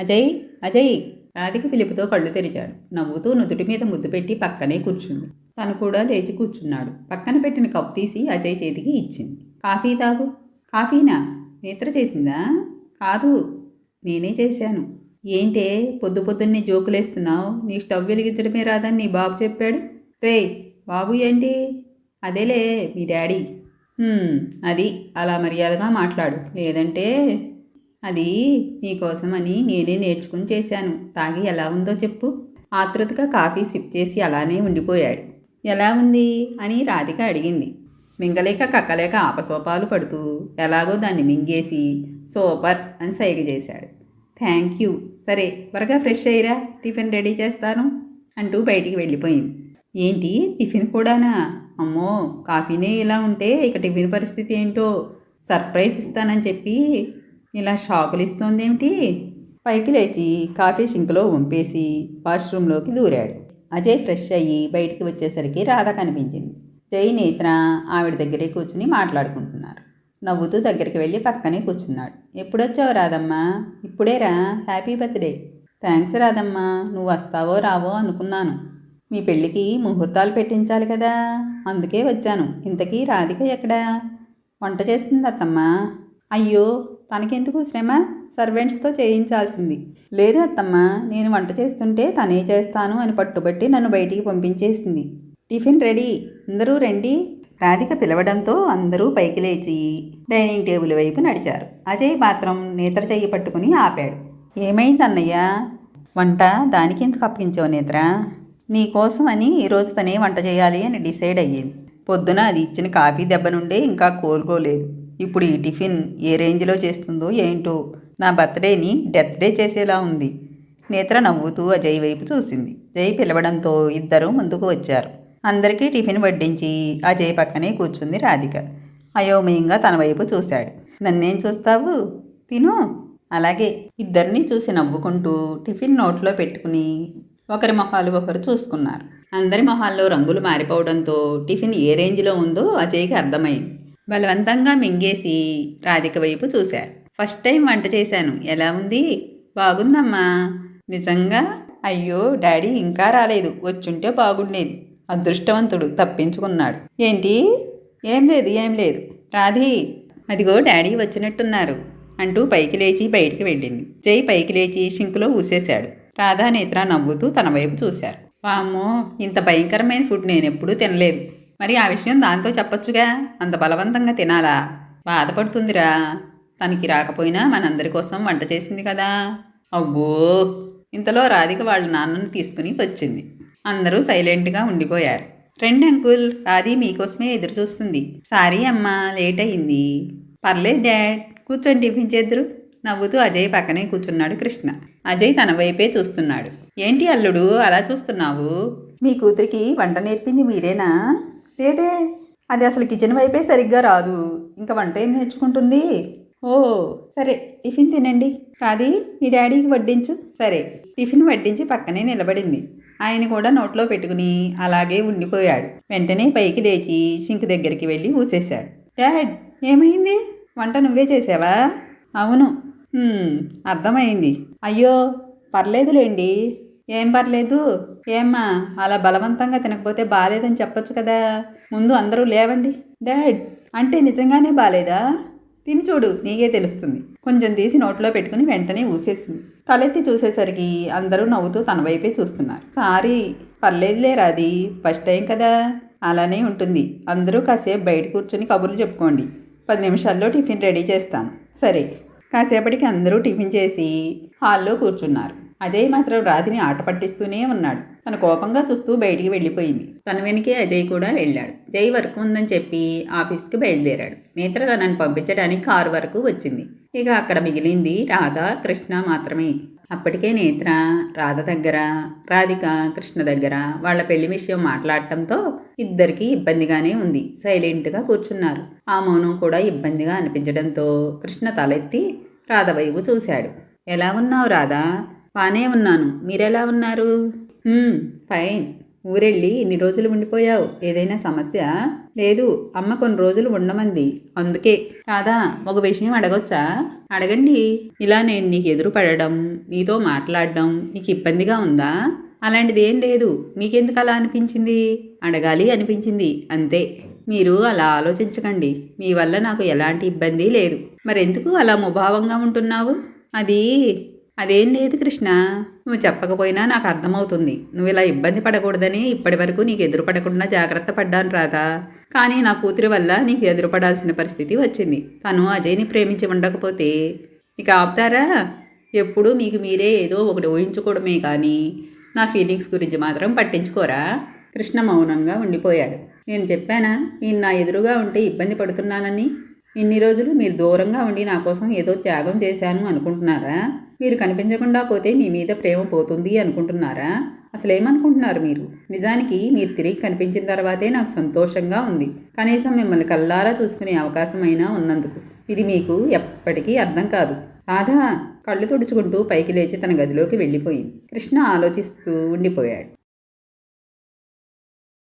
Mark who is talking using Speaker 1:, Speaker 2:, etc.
Speaker 1: అజయ్ అజయ్. రాధిక పిలుపుతో కళ్ళు తెరిచాడు. నవ్వుతూ నుదుటి మీద ముద్దు పెట్టి పక్కనే కూర్చుంది. తను కూడా లేచి కూర్చున్నాడు. పక్కన పెట్టిన కప్పు తీసి అజయ్ చేతికి ఇచ్చింది. కాఫీ తాగు. కాఫీనా? నిద్ర చేసిందా? కాదు. నేనే చేశాను. ఏంటే? పొద్దు పొద్దున్నే జోకులేస్తున్నావు. నీ స్టవ్ వెలిగించడమే రాదని నీ బాబు చెప్పాడు. రేయ్ బాబు ఏంటి? అదేలే మీ డాడీ. అది. అలా మర్యాదగా మాట్లాడు. లేదంటే అది నీకోసమని నేనే నేర్చుకుని చేశాను. తాగి ఎలా ఉందో చెప్పు. ఆతృతగా కాఫీ సిప్ చేసి అలానే ఉండిపోయాడు. ఎలా ఉంది? అని రాధిక అడిగింది. మింగలేక కక్కలేక ఆపసోపాలు పడుతూ ఎలాగో దాన్ని మింగేసి సూపర్ అని సైగ చేశాడు. Thank you. సరే త్వరగా ఫ్రెష్ అయ్యిరా. టిఫిన్ రెడీ చేస్తాను అంటూ బయటికి వెళ్ళిపోయింది. ఏంటి? టిఫిన్ కూడానా? అమ్మో కాఫీనే ఇలా ఉంటే ఇక టిఫిన్ పరిస్థితి ఏంటో? సర్ప్రైజ్ ఇస్తానని చెప్పి ఇలా షాకులు ఇస్తోందేమిటి పైకి లేచి కాఫీ షింక్లో వంపేసి వాష్రూమ్లోకి దూరాడు. అజయ్ ఫ్రెష్ అయ్యి బయటికి వచ్చేసరికి రాధ కనిపించింది. జై నేత్ర ఆవిడ దగ్గరే కూర్చుని మాట్లాడుకుంటున్నారు. నవ్వుతూ దగ్గరికి వెళ్ళి పక్కనే కూర్చున్నాడు. ఎప్పుడొచ్చావు రాదమ్మా ఇప్పుడేరా? Happy birthday. థ్యాంక్స్ రాదమ్మా నువ్వు వస్తావో రావో అనుకున్నాను. మీ పెళ్ళికి ముహూర్తాలు పెట్టించాలి కదా. అందుకే వచ్చాను. ఇంతకీ రాధిక ఎక్కడా? వంట చేస్తుంది అత్తమ్మా. అయ్యో తనకెందుకు శ్రమ? సర్వెంట్స్తో చేయించాల్సింది. లేదు అత్తమ్మ నేను వంట చేస్తుంటే తనే చేస్తాను అని పట్టుబట్టి నన్ను బయటికి పంపించేసింది. Tiffin ready. అందరూ రండి. రాధిక పిలవడంతో అందరూ పైకి లేచి డైనింగ్ టేబుల్ వైపు నడిచారు. అజయ్ మాత్రం నేత్ర చెయ్యి పట్టుకుని ఆపాడు. ఏమైంది అన్నయ్య? వంట దానికి ఎందుకు అప్పగించావు నేత్ర? నీకోసం అని ఈరోజు తనే వంట చేయాలి అని డిసైడ్ అయ్యేది. పొద్దున అది ఇచ్చిన కాఫీ దెబ్బ నుండే ఇంకా కోలుకోలేదు. ఇప్పుడు ఈ టిఫిన్ ఏ రేంజ్లో చేస్తుందో ఏంటో. నా బర్త్డేని డెత్ డే చేసేలా ఉంది. నేత్ర నవ్వుతూ అజయ్ వైపు చూసింది. జయ్ పిలవడంతో ఇద్దరూ ముందుకు వచ్చారు. అందరికీ టిఫిన్ వడ్డించి అజయ్ పక్కనే కూర్చుంది రాధిక. అయోమయంగా తన వైపు చూశాడు. నన్నేం చూస్తావు? తిను. అలాగే ఇద్దరిని చూసి నవ్వుకుంటూ టిఫిన్ నోట్లో పెట్టుకుని ఒకరి మొహాలు ఒకరు చూసుకున్నారు. అందరి మొహాల్లో రంగులు మారిపోవడంతో టిఫిన్ ఏ రేంజ్లో ఉందో అజయ్కి అర్థమైంది. బలవంతంగా మింగేసి రాధిక వైపు చూశారు. ఫస్ట్ టైం వంట చేశాను. ఎలా ఉంది? బాగుందమ్మా. నిజంగా? అయ్యో డాడీ ఇంకా రాలేదు. వచ్చుంటే బాగుండేది. అదృష్టవంతుడు తప్పించుకున్నాడు. ఏంటి? ఏం లేదు ఏం లేదు. రాధి అదిగో డాడీ వచ్చినట్టున్నారు అంటూ పైకి లేచి బయటికి వెళ్ళింది. జై పైకి లేచి షింకులో ఊసేశాడు. రాధా నేత్ర నవ్వుతూ తన వైపు చూశారు. వామ్మో ఇంత భయంకరమైన ఫుడ్ నేను ఎప్పుడూ తినలేదు. మరి ఆ విషయం దాంతో చెప్పొచ్చుగా. అంత బలవంతంగా తినాలా? బాధపడుతుందిరా. తనకి రాకపోయినా మనందరి కోసం వంట చేసింది కదా. అబ్బో! ఇంతలో రాధిక వాళ్ళ నాన్నను తీసుకుని వచ్చింది. అందరూ సైలెంట్గా ఉండిపోయారు. రెండు అంకుల్ రాధి మీకోసమే ఎదురు చూస్తుంది సారీ అమ్మా లేట్ అయింది పర్లేదు డాడ్ కూర్చొని టిఫిన్ నవ్వుతూ అజయ్ పక్కనే కూర్చున్నాడు కృష్ణ. అజయ్ తన వైపే చూస్తున్నాడు. ఏంటి అల్లుడు అలా చూస్తున్నావు? మీ కూతురికి వంట నేర్పింది మీరేనా? లేదే? అది అసలు కిచెన్ వైపే సరిగ్గా రాదు. ఇంకా వంట ఏం నేర్చుకుంటుంది? ఓ సరే టిఫిన్ తినండి. రాది మీ డాడీకి వడ్డించు. సరే టిఫిన్ వడ్డించి పక్కనే నిలబడింది. ఆయన కూడా నోట్లో పెట్టుకుని అలాగే ఉండిపోయాడు. వెంటనే పైకి లేచి సింక్ దగ్గరికి వెళ్ళి ఊసేశాడు. డాడ్ ఏమైంది? వంట నువ్వే చేసావా? అవును. అర్థమైంది. అయ్యో పర్లేదులేండి. ఏం పర్లేదు. ఏమ్మా అలా బలవంతంగా తినకపోతే బాగాలేదని చెప్పొచ్చు కదా. ముందు అందరూ లేవండి. డాడ్ అంటే నిజంగానే బాగాలేదా తిని చూడు నీకే తెలుస్తుంది. కొంచెం తీసి నోట్లో పెట్టుకుని వెంటనే ఊసేసింది. తలెత్తి చూసేసరికి అందరూ నవ్వుతూ తన వైపే చూస్తున్నారు. సారీ పర్లేదులే రాది ఫస్ట్ టైం కదా. అలానే ఉంటుంది. అందరూ కాసేపు బయట కూర్చొని కబుర్లు చెప్పుకోండి. పది నిమిషాల్లో టిఫిన్ రెడీ చేస్తాను సరే. కాసేపటికి అందరూ టిఫిన్ చేసి హాల్లో కూర్చున్నారు. అజయ్ మాత్రం రాధిని ఆట పట్టిస్తూనే ఉన్నాడు. తన కోపంగా చూస్తూ బయటికి వెళ్ళిపోయింది. తన వెనకే అజయ్ కూడా వెళ్ళాడు. జై వర్క్ ఉందని చెప్పి ఆఫీస్కి బయలుదేరాడు. నేత్ర తనని పంపించడానికి కారు వరకు వచ్చింది. ఇక అక్కడ మిగిలింది రాధ కృష్ణ మాత్రమే. అప్పటికే నేత్ర రాధ దగ్గర రాధిక కృష్ణ దగ్గర వాళ్ళ పెళ్ళి విషయం మాట్లాడటంతో ఇద్దరికీ ఇబ్బందిగానే ఉంది. సైలెంట్గా కూర్చున్నారు. ఆ మౌనం కూడా ఇబ్బందిగా అనిపించడంతో కృష్ణ తలెత్తి రాధ వైపు చూశాడు. ఎలా ఉన్నావు రాధా? బానే ఉన్నాను. మీరెలా ఉన్నారు? ఫైన్. ఊరెళ్ళి ఇన్ని రోజులు ఉండిపోయావు. ఏదైనా సమస్య? లేదు అమ్మ కొన్ని రోజులు ఉండమంది. అందుకే. కాదా ఒక విషయం అడగొచ్చా? అడగండి. ఇలా నేను నీకు ఎదురు పడడం నీతో మాట్లాడడం నీకు ఇబ్బందిగా ఉందా? అలాంటిది ఏం లేదు. మీకెందుకు అలా అనిపించింది? అడగాలి అనిపించింది. అంతే. మీరు అలా ఆలోచించకండి. మీ వల్ల నాకు ఎలాంటి ఇబ్బంది లేదు. మరెందుకు అలా ముభావంగా ఉంటున్నావు? అది అదేం లేదు కృష్ణ నువ్వు చెప్పకపోయినా నాకు అర్థమవుతుంది. నువ్వు ఇలా ఇబ్బంది పడకూడదని ఇప్పటి వరకు నీకు ఎదురుపడకుండా జాగ్రత్త పడ్డాను రాదా కానీ నా కూతురి వల్ల నీకు ఎదురుపడాల్సిన పరిస్థితి వచ్చింది. తను అజయ్ని ప్రేమించి ఉండకపోతే ఇక ఆపుతారా? ఎప్పుడూ మీకు మీరే ఏదో ఒకటి ఊహించుకోవడమే కానీ నా ఫీలింగ్స్ గురించి మాత్రం పట్టించుకోరా? కృష్ణ మౌనంగా ఉండిపోయాడు. నేను చెప్పానా నేను నా ఎదురుగా ఉంటే ఇబ్బంది పడుతున్నానని? ఇన్ని రోజులు మీరు దూరంగా ఉండి నా కోసం ఏదో త్యాగం చేశాను అనుకుంటున్నారా? మీరు కనిపించకుండా పోతే మీ మీద ప్రేమ పోతుంది అనుకుంటున్నారా? అసలు ఏమనుకుంటున్నారు మీరు? నిజానికి మీరు తిరిగి కనిపించిన తర్వాతే నాకు సంతోషంగా ఉంది. కనీసం మిమ్మల్ని కల్లారా చూసుకునే అవకాశం అయినా ఉన్నందుకు. ఇది మీకు ఎప్పటికీ అర్థం కాదు. రాధ కళ్ళు తుడుచుకుంటూ పైకి లేచి తన గదిలోకి వెళ్ళిపోయింది. కృష్ణ ఆలోచిస్తూ ఉండిపోయాడు.